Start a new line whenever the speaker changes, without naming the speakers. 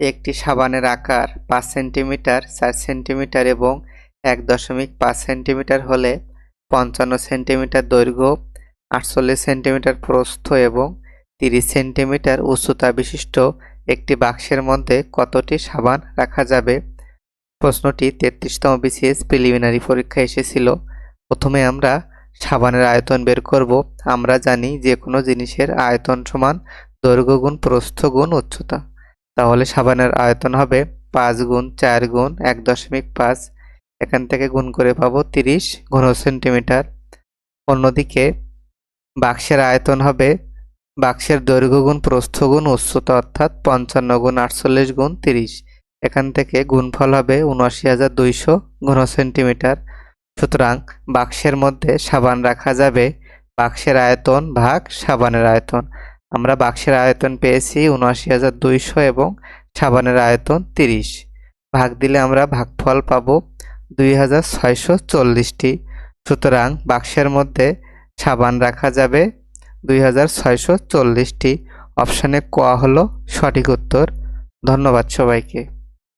একটি সাবানের আকার পাঁচ সেন্টিমিটার, চার সেন্টিমিটার এবং এক দশমিক পাঁচ সেন্টিমিটার হলে পঞ্চান্ন সেন্টিমিটার দৈর্ঘ্য, আটচল্লিশ সেন্টিমিটার প্রস্থ এবং তিরিশ সেন্টিমিটার উচ্চতা বিশিষ্ট একটি বাক্সের মধ্যে কতটি সাবান রাখা যাবে? প্রশ্নটি তেত্রিশতম বিসিএস প্রিলিমিনারি পরীক্ষায় এসেছিল। প্রথমে আমরা সাবানের আয়তন বের করব। আমরা জানি যে কোনো জিনিসের আয়তন সমান দৈর্ঘ্য গুণ প্রস্থ গুণ উচ্চতা। তাহলে সাবানের আয়তন হবে পাঁচ গুণ চার গুণ এক দশমিক পাঁচ। এখান থেকে গুণ করে পাবো তিরিশ ঘন সেন্টিমিটার। অন্যদিকে বাক্সের আয়তন হবে বাক্সের দৈর্ঘ্য গুণ প্রস্থ গুণ উচ্চতা অর্থাৎ পঞ্চান্ন গুণ আটচল্লিশ গুণ তিরিশ। এখান থেকে গুণফল হবে উনআশি হাজার দুইশো ঘন সেন্টিমিটার। সুতরাং বাক্সের মধ্যে সাবান রাখা যাবে। বাক্সের আয়তন ভাগ সাবানের আয়তন। আমরা বাক্সের আয়তন পেয়েছি উনআশি হাজার দুইশো এবং সাবানের আয়তন তিরিশ। ভাগ দিলে আমরা ভাগফল পাব দুই হাজার ছয়শো চল্লিশটি। সুতরাং বাক্সের মধ্যে সাবান রাখা যাবে দুই হাজার ছয়শো চল্লিশটি। অপশানে ক হলো সঠিক উত্তর। ধন্যবাদ সবাইকে।